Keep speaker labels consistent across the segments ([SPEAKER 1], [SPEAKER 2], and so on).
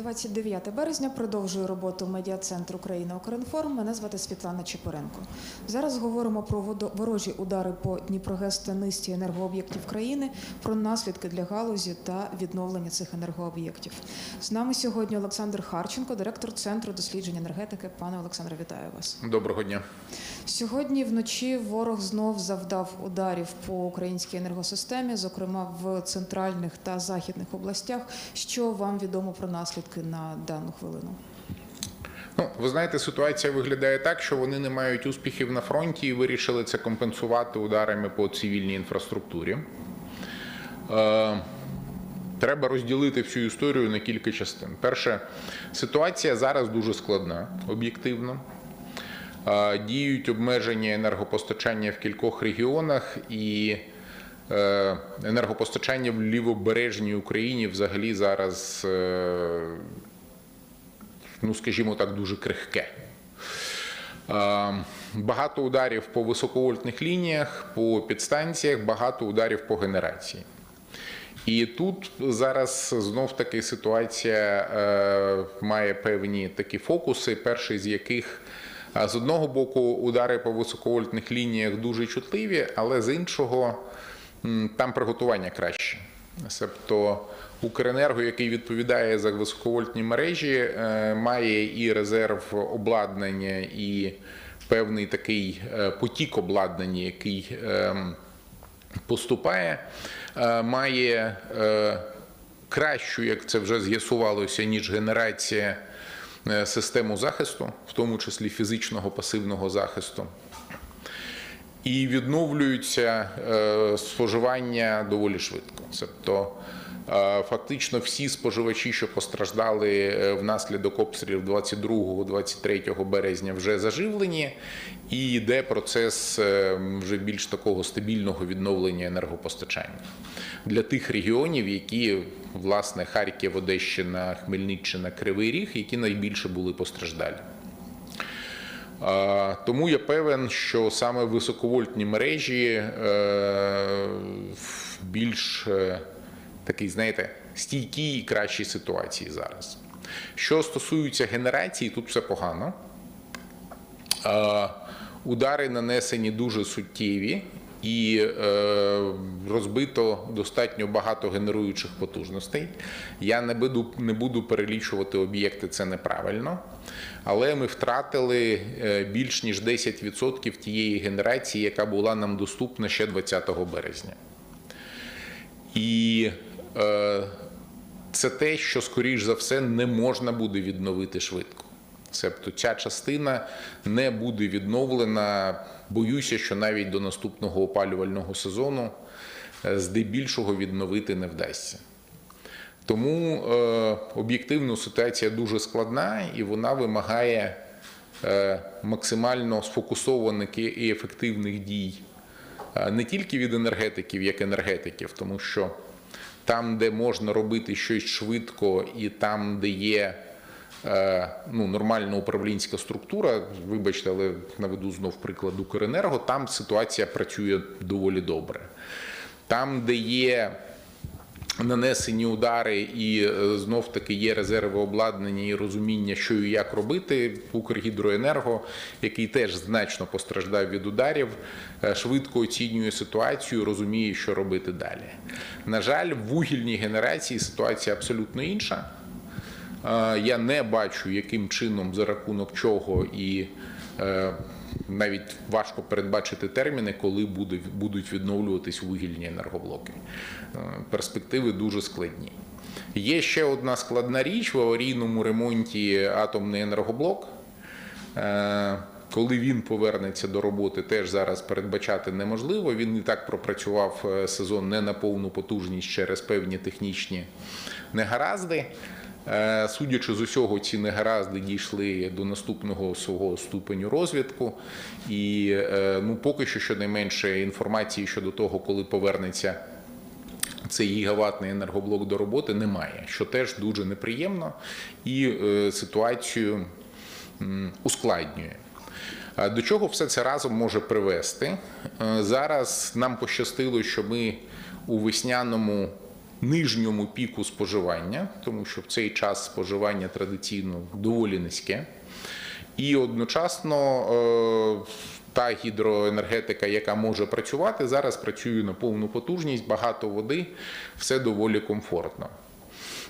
[SPEAKER 1] 29 березня продовжує роботу медіа-центр України Укрінформ. Мене звати Світлана Чепуренко. Зараз говоримо про ворожі удари по Дніпрогес та низці енергооб'єктів країни, про наслідки для галузі та відновлення цих енергооб'єктів. З нами сьогодні Олександр Харченко, директор центру досліджень енергетики. Пане Олександре, вітаю вас.
[SPEAKER 2] Доброго дня.
[SPEAKER 1] Сьогодні вночі ворог знов завдав ударів по українській енергосистемі, зокрема в центральних та західних областях. Що вам відомо про наслідки на дану хвилину?
[SPEAKER 2] Ну, ви знаєте, ситуація виглядає так, що вони не мають успіхів на фронті і вирішили це компенсувати ударами по цивільній інфраструктурі. Е, Треба розділити всю історію на кілька частин. Перше, ситуація зараз дуже складна, об'єктивно. Е, Діють обмеження енергопостачання в кількох регіонах і енергопостачання в лівобережній Україні взагалі зараз е, ну скажімо так, дуже крихке. Е, Багато ударів по високовольтних лініях, по підстанціях, багато ударів по генерації. І тут зараз знов таки ситуація е, має певні такі фокуси, перший з яких е, з одного боку удари по високовольтних лініях дуже чутливі, але з іншого там приготування краще. Тобто Укренерго, який відповідає за високовольтні мережі, е, має і резерв обладнання, і певний такий е, потік обладнання, який ем, поступає, е, має кращу, як це вже з'ясувалося, ніж генерація систему захисту, в тому числі фізичного пасивного захисту. І відновлюються е, споживання доволі швидко. Тобто е, фактично всі споживачі, що постраждали е, внаслідок обстрілів 22-23 березня, вже заживлені, і йде процес вже більш такого стабільного відновлення енергопостачання для тих регіонів, які власне Харків, Одещина, Хмельниччина, Кривий Ріг, які найбільше були постраждалі. Тому я певен, що саме високовольтні мережі е, в більш е, такий, знаєте, стійкій і кращій ситуації зараз. Що стосується генерації, тут все погано. Удари нанесені дуже суттєві і е, розбито достатньо багато генеруючих потужностей. Я не буду, не буду перелічувати об'єкти, це неправильно. Але ми втратили е, більш ніж 10% тієї генерації, яка була нам доступна ще 20 березня. І е, це те, що, скоріш за все, не можна буде відновити швидко. Тобто ця частина не буде відновлена. Боюся, що навіть до наступного опалювального сезону е, здебільшого відновити не вдасться. Тому е, об'єктивно ситуація дуже складна і вона вимагає е, максимально сфокусованих і ефективних дій е, не тільки від енергетиків, як енергетиків, тому що там, де можна робити щось швидко, і там, де є ну, нормальна управлінська структура, вибачте, але наведу знов приклад Укренерго, там ситуація працює доволі добре. Там, де є нанесені удари, і е, знов таки є резерви обладнання і розуміння, що і як робити. Укргідроенерго, який теж значно постраждав від ударів, е, швидко оцінює ситуацію, розуміє, що робити далі. На жаль, в вугільній генерації ситуація абсолютно інша. Я не бачу, яким чином за рахунок чого і е, навіть важко передбачити терміни, коли будуть відновлюватись вугільні енергоблоки. Е, Перспективи дуже складні. Є ще одна складна річ в аварійному ремонті атомний енергоблок. Е, Коли він повернеться до роботи, теж зараз передбачати неможливо. Він і так пропрацював сезон не на повну потужність через певні технічні негаразди. Е, Судячи з усього, ці негаразди дійшли до наступного свого ступеню розвитку, і е, ну поки що щонайменше інформації щодо того, коли повернеться цей гігаватний енергоблок до роботи немає, що теж дуже неприємно і е, ситуацію ускладнює. До чого все це разом може привести? Зараз нам пощастило, що ми у весняному нижньому піку споживання, тому що в цей час споживання традиційно доволі низьке. І одночасно е, та гідроенергетика, яка може працювати, зараз працює на повну потужність, багато води, все доволі комфортно.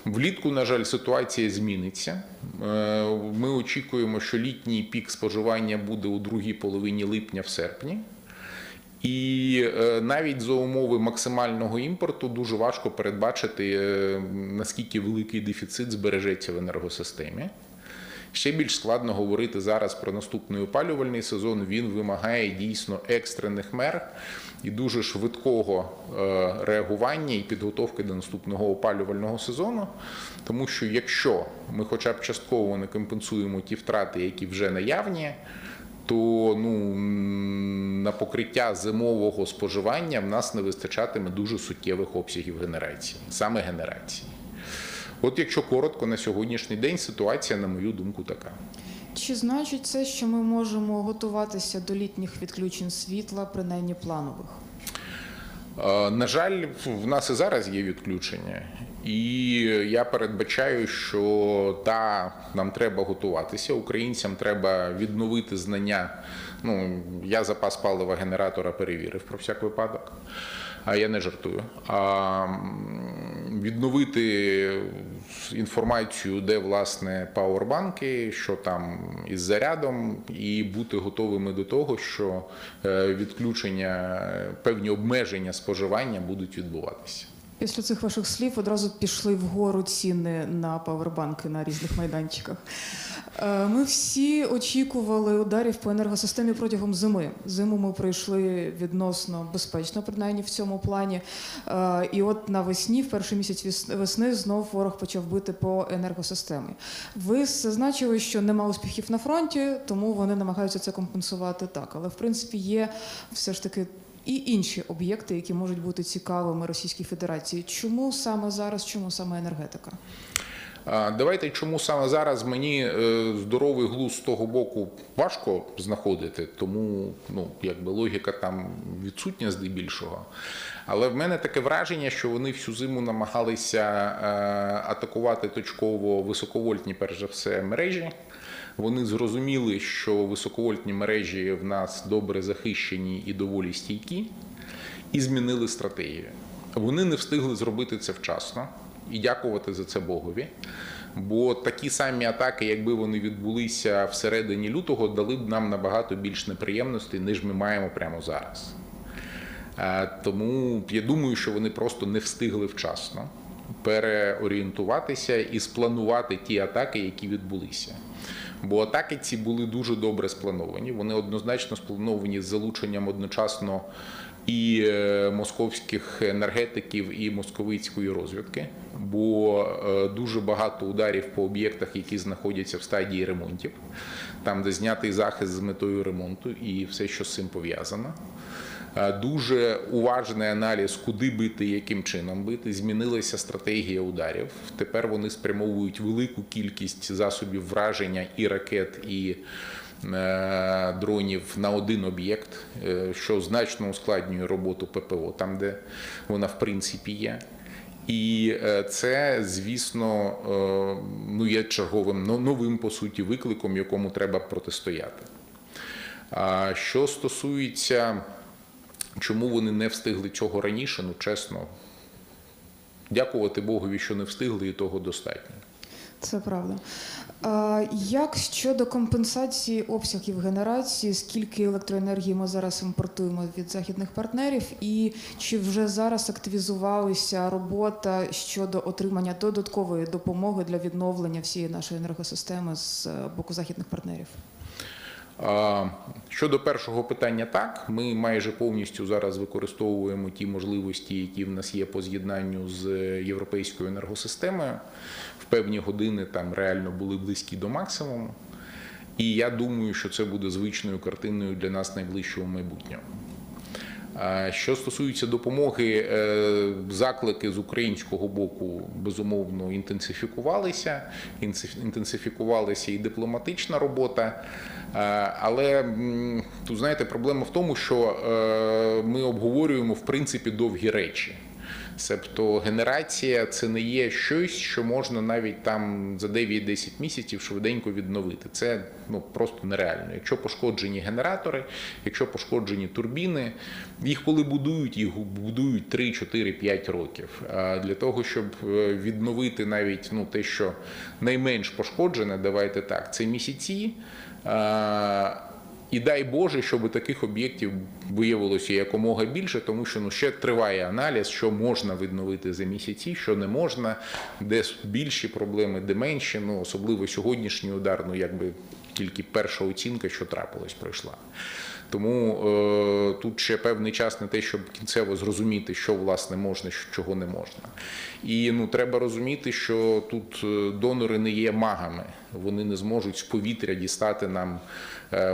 [SPEAKER 2] Влітку, на жаль, ситуація зміниться. Е, Ми очікуємо, що літній пік споживання буде у другій половині липня в серпні. І е, навіть за умови максимального імпорту дуже важко передбачити, е, наскільки великий дефіцит збережеться в енергосистемі. Ще більш складно говорити зараз про наступний опалювальний сезон. Він вимагає дійсно екстрених мер і дуже швидкого е, реагування і підготовки до наступного опалювального сезону. Тому що якщо ми хоча б частково не компенсуємо ті втрати, які вже наявні, то ну, на покриття зимового споживання в нас не вистачатиме дуже суттєвих обсягів генерації, саме генерації. От якщо коротко, на сьогоднішній день ситуація, на мою думку, така.
[SPEAKER 1] Чи значить це, що ми можемо готуватися до літніх відключень світла, принаймні планових?
[SPEAKER 2] На жаль, в нас і зараз є відключення, і я передбачаю, що та нам треба готуватися. Українцям треба відновити знання. Ну я запас палива генератора перевірив про всяк випадок. А я не жартую. А відновити інформацію, де власне пауербанки, що там із зарядом, і бути готовими до того, що е, відключення, певні обмеження споживання будуть відбуватися.
[SPEAKER 1] Після цих ваших слів одразу пішли вгору ціни на павербанки на різних майданчиках. Е, Ми всі очікували ударів по енергосистемі протягом зими. Зиму ми пройшли відносно безпечно, принаймні в цьому плані. Е, І от навесні, в перший місяць весни, знов ворог почав бити по енергосистемі. Ви зазначили, що нема успіхів на фронті, тому вони намагаються це компенсувати так. Але в принципі є все ж таки і інші об'єкти, які можуть бути цікавими Російській Федерації. Чому саме зараз, чому саме енергетика?
[SPEAKER 2] Давайте чому саме зараз мені е, здоровий глузд з того боку важко знаходити, тому ну якби логіка там відсутня здебільшого. Але в мене таке враження, що вони всю зиму намагалися е, атакувати точково високовольтні, перш за все, мережі. Вони зрозуміли, що високовольтні мережі в нас добре захищені і доволі стійкі, і змінили стратегію. Вони не встигли зробити це вчасно і дякувати за це Богові. Бо такі самі атаки, якби вони відбулися всередині лютого, дали б нам набагато більш неприємностей, ніж ми маємо прямо зараз. Е, Тому я думаю, що вони просто не встигли вчасно переорієнтуватися і спланувати ті атаки, які відбулися. Бо атаки ці були дуже добре сплановані. Вони однозначно сплановані з залученням одночасно і е, московських енергетиків, і московицької розвідки. Бо е, дуже багато ударів по об'єктах, які знаходяться в стадії ремонтів, там, де знятий захист з метою ремонту і все, що з цим пов'язано. Е, Дуже уважний аналіз, куди бити, яким чином бити. Змінилася стратегія ударів. Тепер вони спрямовують велику кількість засобів враження і ракет, і дронів на один об'єкт, е, що значно ускладнює роботу ППО, там, де вона в принципі є. І е, це, звісно, е, ну є черговим новим по суті викликом, якому треба протистояти. А що стосується, чому вони не встигли цього раніше, ну чесно, дякувати Богові, що не встигли, і того достатньо.
[SPEAKER 1] Це правда. Як щодо компенсації обсягів генерації, скільки електроенергії ми зараз імпортуємо від західних партнерів, і чи вже зараз активізувалася робота щодо отримання додаткової допомоги для відновлення всієї нашої енергосистеми з е, боку західних партнерів?
[SPEAKER 2] Щодо першого питання, так ми майже повністю зараз використовуємо ті можливості, які в нас є по з'єднанню з європейською енергосистемою. В певні години там реально були близькі до максимуму. І я думаю, що це буде звичною картиною для нас найближчого майбутнього. Що стосується допомоги, е, заклики з українського боку безумовно інтенсифікувалися. Інтенсифікувалася і дипломатична робота. Е, Але тут знаєте, проблема в тому, що е, ми обговорюємо в принципі довгі речі. Себто генерація це не є щось, що можна навіть там за 9-10 місяців швиденько відновити. Це ну просто нереально. Якщо пошкоджені генератори, якщо пошкоджені турбіни, їх коли будують, їх будують 3, 4, 5 років. Для того, щоб е, відновити навіть ну те, що найменш пошкоджене, давайте так, це місяці. І дай Боже, щоб таких об'єктів виявилося якомога більше, тому що ну ще триває аналіз, що можна відновити за місяці, що не можна, де більші проблеми, де менші. Ну особливо сьогоднішній удар, ну якби тільки перша оцінка, що трапилось, пройшла. Тому е, тут ще певний час на те, щоб кінцево зрозуміти, що власне можна, що чого не можна. І ну треба розуміти, що тут е, донори не є магами, вони не зможуть з повітря дістати нам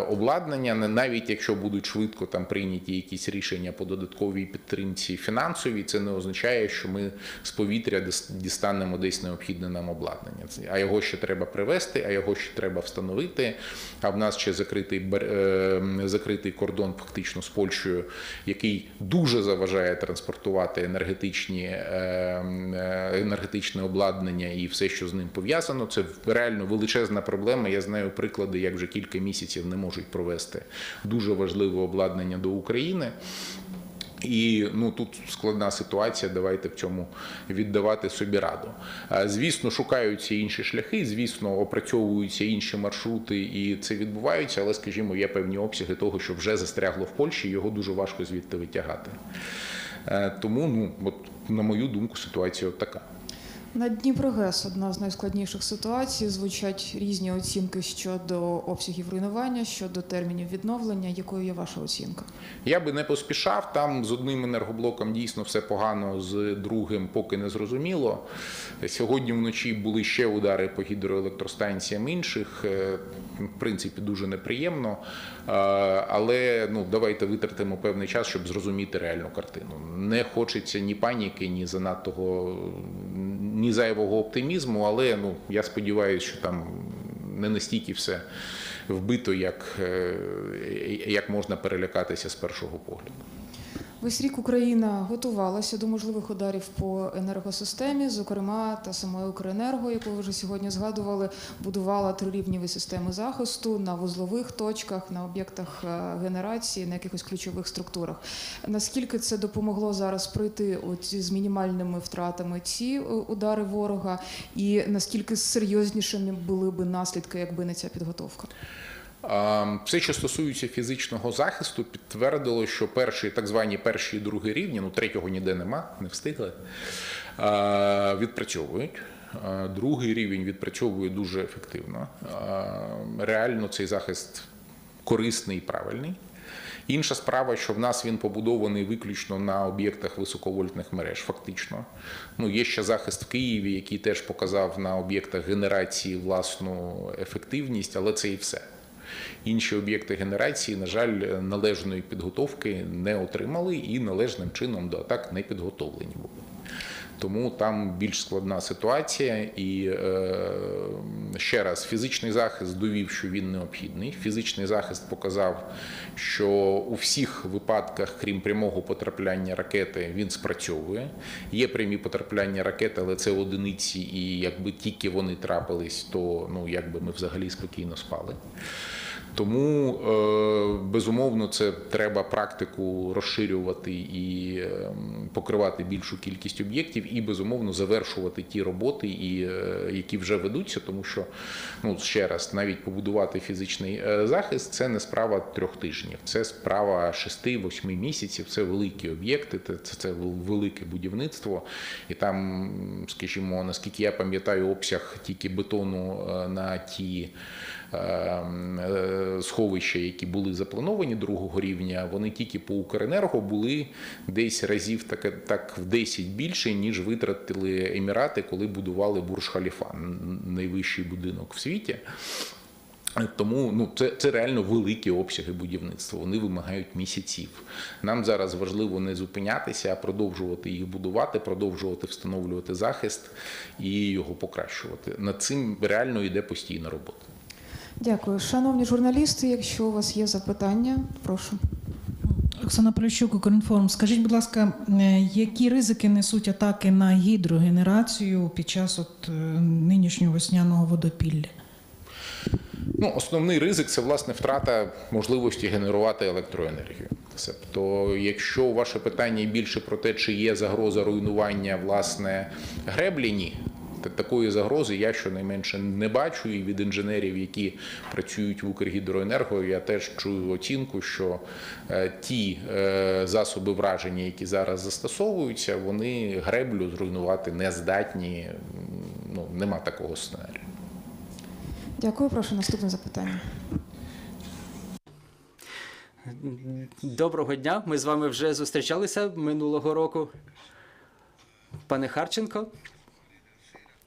[SPEAKER 2] обладнання, не- навіть якщо будуть швидко там прийняті якісь рішення по додатковій підтримці фінансовій, це не означає, що ми з повітря дістанемо десь необхідне нам обладнання. А його ще треба привезти, а його ще треба встановити. А в нас ще закритий е, закритий кордон фактично з Польщею, який дуже заважає транспортувати енергетичні е, е, енергетичне обладнання і все, що з ним пов'язано. Це реально величезна проблема. Я знаю приклади, як вже кілька місяців не можуть провести дуже важливе обладнання до України. І ну тут складна ситуація. Давайте в цьому віддавати собі раду. Звісно, шукаються інші шляхи, звісно, опрацьовуються інші маршрути, і це відбувається. Але, скажімо, є певні обсяги того, що вже застрягло в Польщі, його дуже важко звідти витягати. Е, Тому, ну от на мою думку, ситуація от така.
[SPEAKER 1] На Дніпрогес одна з найскладніших ситуацій. Звучать різні оцінки щодо обсягів руйнування, щодо термінів відновлення. Якою є ваша оцінка?
[SPEAKER 2] Я би не поспішав. Там з одним енергоблоком дійсно все погано, з другим поки не зрозуміло. Сьогодні вночі були ще удари по гідроелектростанціям інших. Е, В принципі, дуже неприємно. Е, Але ну давайте витратимо певний час, щоб зрозуміти реальну картину. Не хочеться ні паніки, ні занадто ні зайвого оптимізму. Але ну я сподіваюся, що там не настільки все вбито, як, е, як можна перелякатися з першого погляду.
[SPEAKER 1] Весь рік Україна готувалася до можливих ударів по енергосистемі, зокрема, та самої Укренерго, яку ви вже сьогодні згадували, будувала трирівніві системи захисту на вузлових точках, на об'єктах е, генерації, на якихось ключових структурах. Наскільки це допомогло зараз пройти з мінімальними втратами ці е, удари ворога, і наскільки серйознішими були би наслідки, якби не ця підготовка?
[SPEAKER 2] Все, що стосується фізичного захисту, підтвердило, що перші, так звані перші і другий рівні, ну третього ніде нема, не встигли, відпрацьовують. Другий рівень відпрацьовує дуже ефективно. Реально цей захист корисний і правильний. Інша справа, що в нас він побудований виключно на об'єктах високовольтних мереж, фактично. Ну, є ще захист в Києві, який теж показав на об'єктах генерації власну ефективність, але це і все. Інші об'єкти генерації, на жаль, належної підготовки не отримали і належним чином до атак не підготовлені були. Тому там більш складна ситуація, і е, ще раз, фізичний захист довів, що він необхідний. Фізичний захист показав, що у всіх випадках, крім прямого потрапляння ракети, він спрацьовує. Є прямі потрапляння ракети, але це одиниці, і якби тільки вони трапились, то ну якби ми взагалі спокійно спали. Тому е, безумовно це треба практику розширювати і е, покривати більшу кількість об'єктів, і безумовно завершувати ті роботи, е, які вже ведуться, тому що ну ще раз навіть побудувати фізичний е, захист це не справа трьох тижнів, це справа шести-восьми місяців. Це великі об'єкти, це, це, велике будівництво, і там, скажімо, наскільки я пам'ятаю, обсяг тільки бетону на ті. Е, Сховища, які були заплановані другого рівня, вони тільки по Укренерго були десь разів так, так в 10 більше, ніж витратили Емірати, коли будували Бурж Халіфа, найвищий будинок в світі. Тому ну це, це реально великі обсяги будівництва. Вони вимагають місяців. Нам зараз важливо не зупинятися, а продовжувати їх будувати, продовжувати встановлювати захист і його покращувати. Над цим реально йде постійна робота.
[SPEAKER 1] Дякую, шановні журналісти. Якщо у вас є запитання, прошу.
[SPEAKER 3] Оксана Поліщук, Укрінформ. Скажіть, будь ласка, е, які ризики несуть атаки на гідрогенерацію під час от е, нинішнього весняного водопілля?
[SPEAKER 2] Ну, основний ризик це власне втрата можливості генерувати електроенергію. Тобто, якщо ваше питання більше про те, чи є загроза руйнування власне греблі, ні. Та- Такої загрози я щонайменше не бачу, і від інженерів, які працюють в Укргідроенерго, я теж чую оцінку, що е, ті е, засоби враження, які зараз застосовуються, вони греблю зруйнувати не здатні. Ну, нема такого сценарію.
[SPEAKER 1] Дякую, прошу наступне запитання.
[SPEAKER 4] Доброго дня. Ми з вами вже зустрічалися минулого року. Пане Харченко.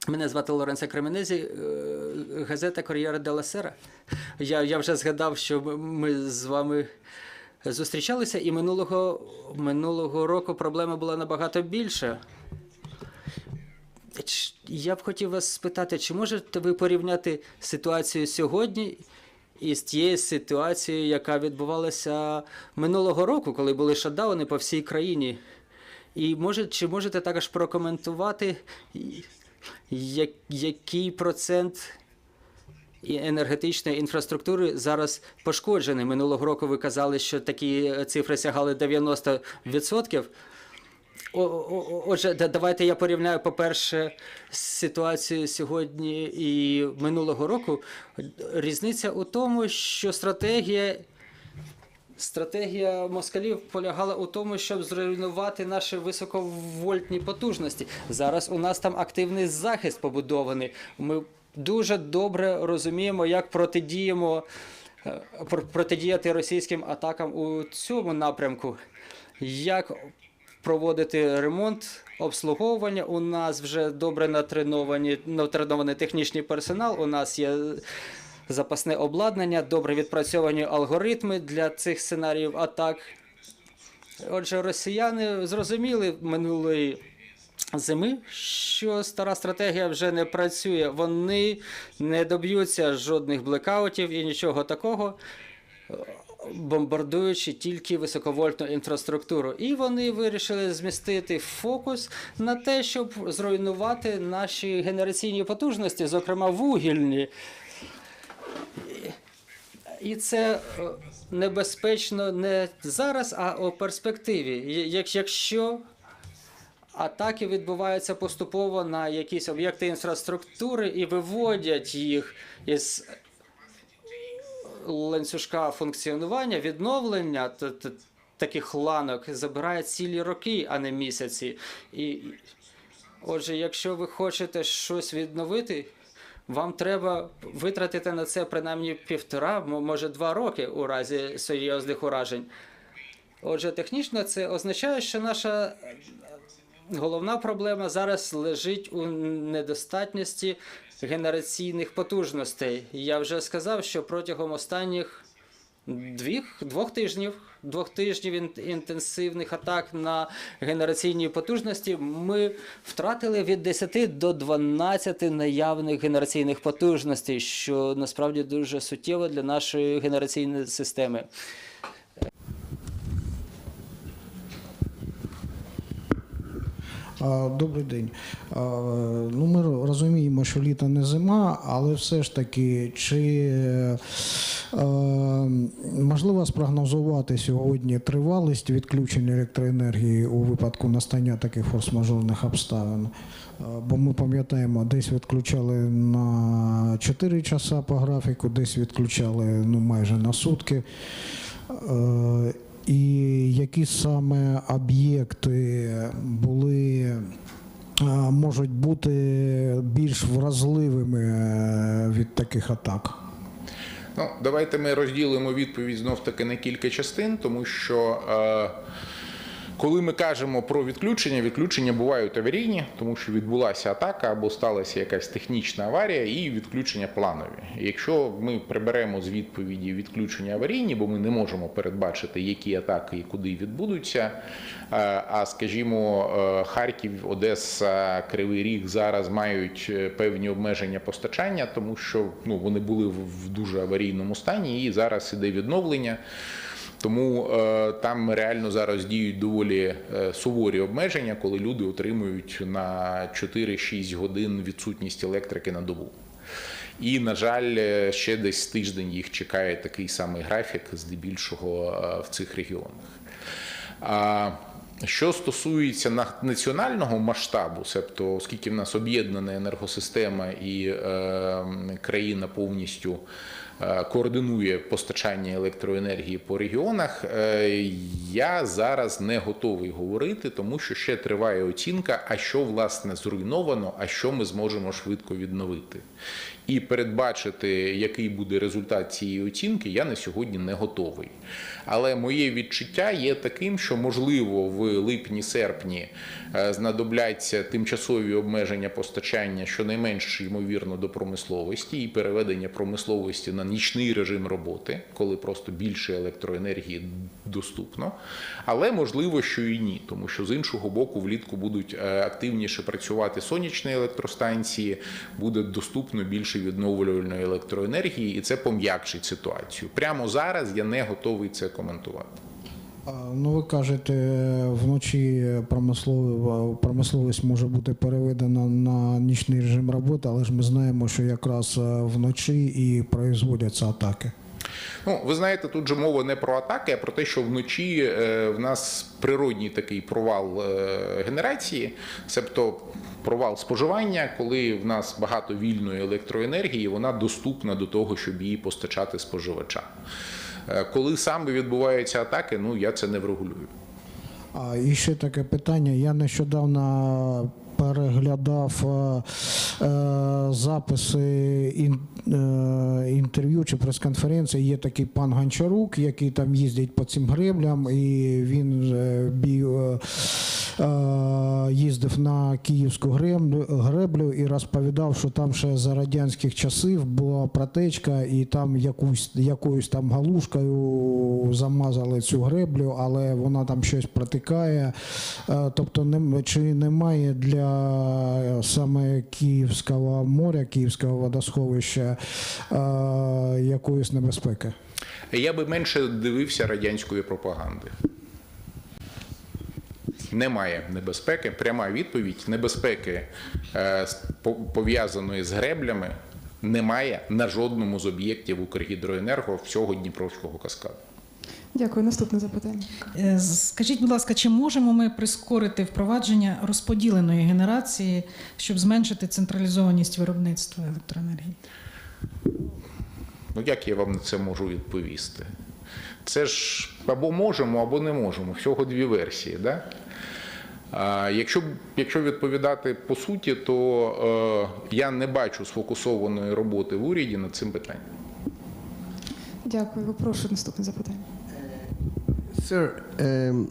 [SPEAKER 4] Мене звати Лоренцо Кременезі, е, газета Кор'єра Делла Сера. Я, я вже згадав, що ми з вами зустрічалися, і минулого, минулого року проблема була набагато більша. Я б хотів вас спитати, чи можете ви порівняти ситуацію сьогодні із тією ситуацією, яка відбувалася минулого року, коли були шатдауни по всій країні? І може, чи можете також прокоментувати, який процент енергетичної інфраструктури зараз пошкоджений? Минулого року ви казали, що такі цифри сягали 90%. О- о- о- Отже, да- давайте я порівняю, по-перше, ситуацію сьогодні і минулого року. Різниця у тому, що стратегія, стратегія москалів полягала у тому, щоб зруйнувати наші високовольтні потужності. Зараз у нас там активний захист побудований. Ми дуже добре розуміємо, як протидіємо е, протидіяти російським атакам у цьому напрямку. Як проводити ремонт, обслуговування. У нас вже добре натреновані, натренований технічний персонал. У нас є запасне обладнання, добре відпрацьовані алгоритми для цих сценаріїв атак. Отже, росіяни зрозуміли минулої зими, що стара стратегія вже не працює. Вони не доб'ються жодних блекаутів і нічого такого бомбардуючи тільки високовольтну інфраструктуру. І вони вирішили змістити фокус на те, щоб зруйнувати наші генераційні потужності, зокрема вугільні. І це е, небезпечно не зараз, а у перспективі. Якщо атаки відбуваються поступово на якісь об'єкти інфраструктури і виводять їх із ланцюжка функціонування, відновлення т- т- таких ланок забирає цілі роки, а не місяці. І отже, якщо ви хочете щось відновити, вам треба витратити на це принаймні півтора, може два роки у разі серйозних уражень. Отже, технічно це означає, що наша головна проблема зараз лежить у недостатності генераційних потужностей. Я вже сказав, що протягом останніх двох, двох тижнів, двох тижнів інтенсивних атак на генераційні потужності. Ми втратили від 10 до 12 наявних генераційних потужностей, що насправді дуже суттєво для нашої генераційної системи.
[SPEAKER 5] Добрий день. Ну, ми розуміємо, що літо не зима, але все ж таки, чи можливо спрогнозувати сьогодні тривалість відключення електроенергії у випадку настання таких форс-мажорних обставин? Бо ми пам'ятаємо, десь відключали на 4 часа по графіку, десь відключали ну, майже на сутки. І які саме об'єкти були, е, можуть бути більш вразливими е, від таких атак?
[SPEAKER 2] Ну, давайте ми розділимо відповідь знов таки на кілька частин, тому що е, коли ми кажемо про відключення, відключення бувають аварійні, тому що відбулася атака або сталася якась технічна аварія, і відключення планові. Якщо ми приберемо з відповіді відключення аварійні, бо ми не можемо передбачити, які атаки і куди відбудуться. е, А скажімо, е, Харків, Одеса, Кривий Ріг зараз мають е, певні обмеження постачання, тому що ну вони були в в дуже аварійному стані, і зараз іде відновлення. Тому е, там реально зараз діють доволі е, суворі обмеження, коли люди отримують на 4-6 годин відсутність електрики на добу. І, на жаль, е, ще десь тиждень їх чекає такий самий графік, здебільшого в цих регіонах. Що стосується національного масштабу, себто оскільки в нас об'єднана енергосистема і країна повністю координує постачання електроенергії по регіонах, е, я зараз не готовий говорити, тому що ще триває оцінка, а що власне зруйновано, а що ми зможемо швидко відновити. І передбачити, який буде результат цієї оцінки, я на сьогодні не готовий. Але моє відчуття є таким, що можливо в липні-серпні е, знадобляться тимчасові обмеження постачання, щонайменш ймовірно до промисловості і переведення промисловості на нічний режим роботи, коли просто більше електроенергії доступно. Але можливо, що і ні, тому що з іншого боку, влітку будуть е, активніше працювати сонячні електростанції, буде доступно більше відновлювальної електроенергії, і це пом'якшить ситуацію. Прямо зараз я не готовий це коментувати.
[SPEAKER 5] Ну, ви кажете, вночі промислов- промисловість може бути переведена на нічний режим роботи, але ж ми знаємо, що якраз е, вночі і производяться атаки.
[SPEAKER 2] Ну, ви знаєте, тут же мова не про атаки, а про те, що вночі е, в нас природній такий провал е, генерації, себто провал споживання, коли в нас багато вільної електроенергії, вона доступна до того, щоб її постачати споживачам. Е, Коли саме відбуваються атаки, ну я це не врегулюю.
[SPEAKER 5] А і ще таке питання. Я нещодавно переглядав е, е, записи е, інтерв'ю чи прес-конференції. Є такий пан Гончарук, який там їздить по цим греблям, і він бі, е, їздив на київську греблю, і розповідав, що там ще за радянських часів була протечка, і там якусь якоюсь там галушкою замазали цю греблю, але вона там щось протикає. Тобто, чи немає для саме Київського моря, Київського водосховища е, якоїсь небезпеки?
[SPEAKER 2] Я би менше дивився радянської пропаганди. Немає небезпеки. Пряма відповідь небезпеки е, пов'язаної з греблями немає на жодному з об'єктів Укргідроенерго всього Дніпровського каскаду.
[SPEAKER 1] Дякую. Наступне запитання.
[SPEAKER 3] Е, Скажіть, будь ласка, чи можемо ми прискорити впровадження розподіленої генерації, щоб зменшити централізованість виробництва електроенергії?
[SPEAKER 2] Ну як я вам на це можу відповісти? Це ж або можемо, або не можемо. Всього дві версії. Да? А, якщо, якщо відповідати по суті, то е, я не бачу сфокусованої роботи в уряді над цим питанням.
[SPEAKER 1] Дякую. Прошу наступне запитання.
[SPEAKER 6] Sir, um,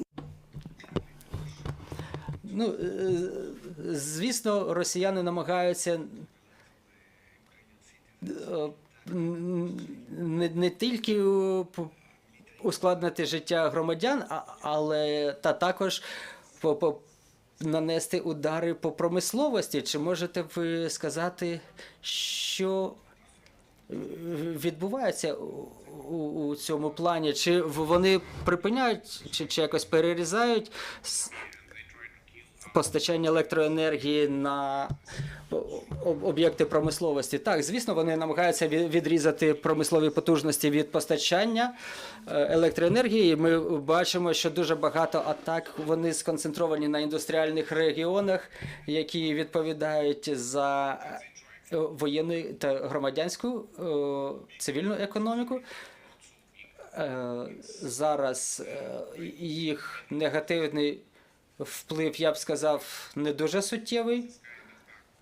[SPEAKER 4] Ну, е, звісно, росіяни намагаються е, не, не тільки ускладнити життя громадян, але та також по, по, нанести удари по промисловості. Чи можете ви сказати, що відбувається у, у, цьому плані? Чи вони припиняють, чи, чи якось перерізають постачання електроенергії на об'єкти промисловості. Так, звісно, вони намагаються відрізати промислові потужності від постачання е, електроенергії. Ми бачимо, що дуже багато атак вони сконцентровані на індустріальних регіонах, які відповідають за воєнну та громадянську е, цивільну економіку. Е, Зараз е, їх негативний вплив, я б сказав, не дуже суттєвий.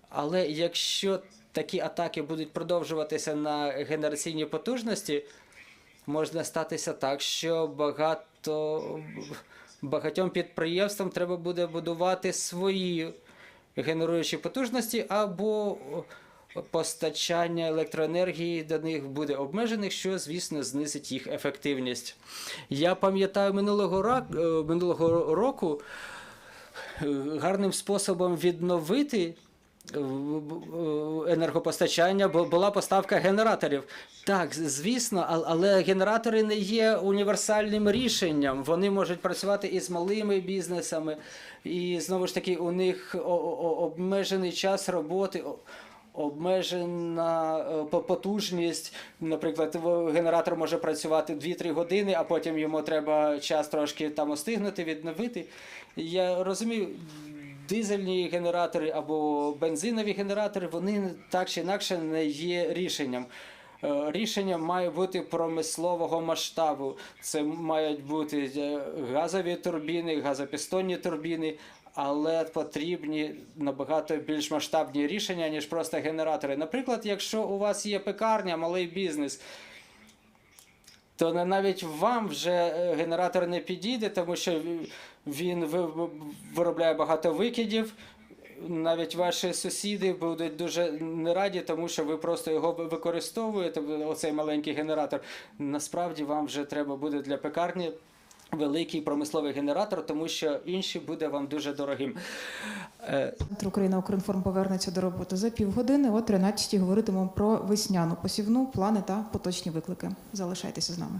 [SPEAKER 4] Але якщо такі атаки будуть продовжуватися на генераційні потужності, можна статися так, що багато багатьом підприємствам треба буде будувати свої генеруючі потужності або постачання електроенергії до них буде обмежених, що, звісно, знизить їх ефективність. Я пам'ятаю минулого, е, року е, гарним способом відновити енергопостачання, бо була поставка генераторів. Так, звісно, але генератори не є універсальним рішенням. Вони можуть працювати і з малими бізнесами, і знову ж таки у них обмежений час роботи. Обмежена е, потужність, наприклад, генератор може працювати 2-3 години, а потім йому треба час трошки там остигнути, відновити. Я розумію, дизельні генератори або бензинові генератори, вони так чи інакше не є рішенням. Е, Рішення має бути промислового масштабу. Це мають бути е, газові турбіни, газопістонні турбіни, але потрібні набагато більш масштабні рішення, ніж просто генератори. Наприклад, якщо у вас є пекарня, малий бізнес, то навіть вам вже е, генератор не підійде, тому що він ви- ви- виробляє багато викидів. Навіть ваші сусіди будуть дуже не раді, тому що ви просто його використовуєте, оцей маленький генератор. Насправді вам вже треба буде для пекарні великий промисловий генератор, тому що інший буде вам дуже дорогим. Е,
[SPEAKER 1] Центр Україна Укрінформ повернеться до роботи за півгодини. О 13 говоритимемо про весняну посівну, плани та поточні виклики. Залишайтеся з нами.